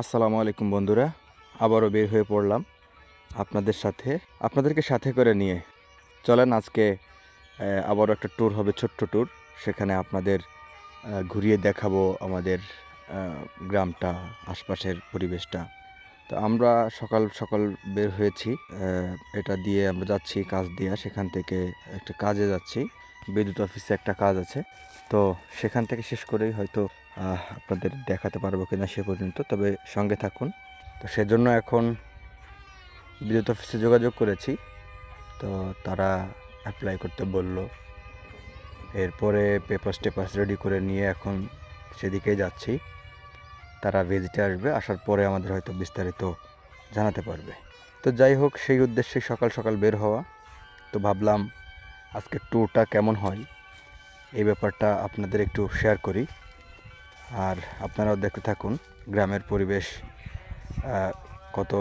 আসসালামু আলাইকুম বন্ধুরা, আবারও বের হয়ে পড়লাম আপনাদের সাথে, আপনাদেরকে সাথে করে নিয়ে। চলেন আজকে আবারও একটা ট্যুর হবে, ছোট্ট ট্যুর সেখানে আপনাদের ঘুরিয়ে দেখাবো আমাদের গ্রামটা, আশপাশের পরিবেশটা। তো আমরা সকাল সকাল বের হয়েছি এটা দিয়ে আমরা যাচ্ছি কাজ দিয়া সেখান থেকে একটা কাজে যাচ্ছি। বিদ্যুৎ অফিসে একটা কাজ আছে। তো সেখান থেকে শেষ করেই হয়তো আপনাদের দেখাতে পারব কিনা সে পর্যন্ত, তবে সঙ্গে থাকুন। তো সেজন্য এখন বিদ্যুৎ অফিসে যোগাযোগ করেছি। তো তারা অ্যাপ্লাই করতে বলল। এরপরে পেপার টেপার্স রেডি করে নিয়ে এখন সেদিকেই যাচ্ছি। তারা ভিজিটে আসবে, আসার পরে আমাদের হয়তো বিস্তারিত জানাতে পারবে। তো যাই হোক, সেই উদ্দেশ্যে সকাল সকাল বের হওয়া। তো ভাবলাম আজকে ট্যুরটা কেমন হয়, এই ব্যাপারটা আপনাদের একটু শেয়ার করি। আর আপনারাও দেখতে থাকুন গ্রামের পরিবেশ কত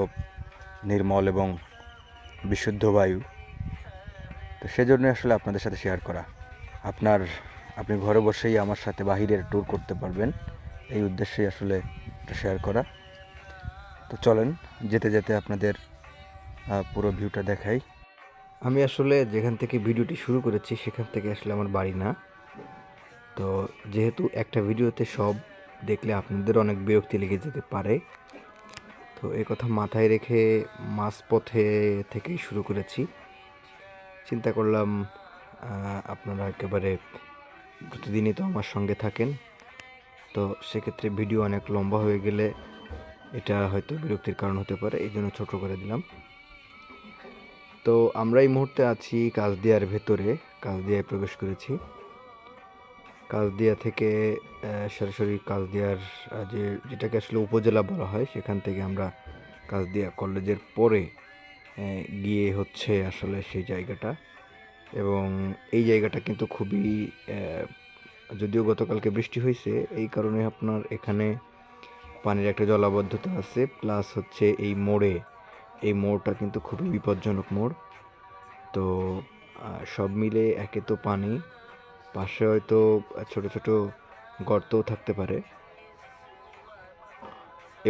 নির্মল এবং বিশুদ্ধ বায়ু। তো সেজন্য আসলে আপনাদের সাথে শেয়ার করা। আপনার, আপনি ঘরে বসেই আমার সাথে বাহিরের ট্যুর করতে পারবেন, এই উদ্দেশ্যেই আসলে শেয়ার করা। তো চলেন, যেতে যেতে আপনাদের পুরো ভিউটা দেখাই। আমি আসলে যেখান থেকে ভিডিওটি শুরু করেছি, সেখান থেকে আসলে আমার বাড়ি না। তো যেহেতু একটা ভিডিওতে সব দেখলে আপনাদের অনেক বিরক্তি লেগে যেতে পারে, তো এই কথা মাথায় রেখে মাঝপথে থেকেই শুরু করেছি। চিন্তা করলাম আপনারা একেবারে প্রতিদিনই তো আমার সঙ্গে থাকেন, তো সেক্ষেত্রে ভিডিও অনেক লম্বা হয়ে গেলে এটা হয়তো বিরক্তির কারণ হতে পারে এই জন্য ছোটো করে দিলাম। তো আমরা এই মুহূর্তে আছি কাজদিয়ার ভেতরে, কাজদিয়ায় প্রবেশ করেছি। কাজদিয়া থেকে সরাসরি কাজদিয়ার যে, যেটাকে আসলে উপজেলা বলা হয়, সেখান থেকে আমরা কাজদিয়া কলেজের পরে গিয়ে হচ্ছে আসলে সেই জায়গাটা। এবং এই জায়গাটা কিন্তু খুবই যদিও গতকালকে বৃষ্টি হয়েছে এই কারণে আপনার এখানে পানির একটা জলাবদ্ধতা আছে, প্লাস হচ্ছে এই মোড়ে এই মোড়টা কিন্তু খুবই বিপজ্জনক মোড়। তো সব মিলে একে তো পানি, পাশে হয়তো ছোট ছোট গর্তও থাকতে পারে।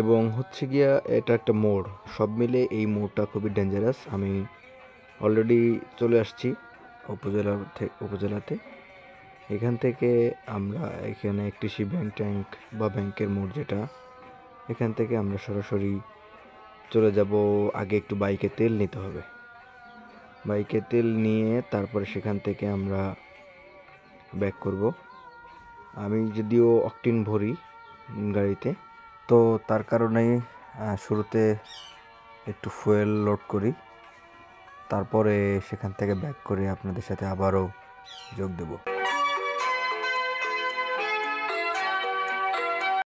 এবং হচ্ছে গিয়া এটা একটা মোড়, সব মিলে এই মোড়টা খুবই ডেঞ্জারাস আমি অলরেডি চলে আসছি উপজেলা থেকে উপজেলাতে। এখান থেকে আমরা এখানে কৃষি ব্যাংক ট্যাঙ্ক বা ব্যাংকের মোড় যেটা, এখান থেকে আমরা সরাসরি চলে যাব, আগে একটু বাইকে তেল নিতে হবে। বাইকে তেল নিয়ে তারপরে সেখান থেকে আমরা ব্যাক করব। আমি যদিও অকটিন ভরি গাড়িতে, তো তার কারণেই শুরুতে একটু ফুয়েল লোড করি, তারপরে সেখান থেকে ব্যাক করে আপনাদের সাথে আবারও যোগ দেবো।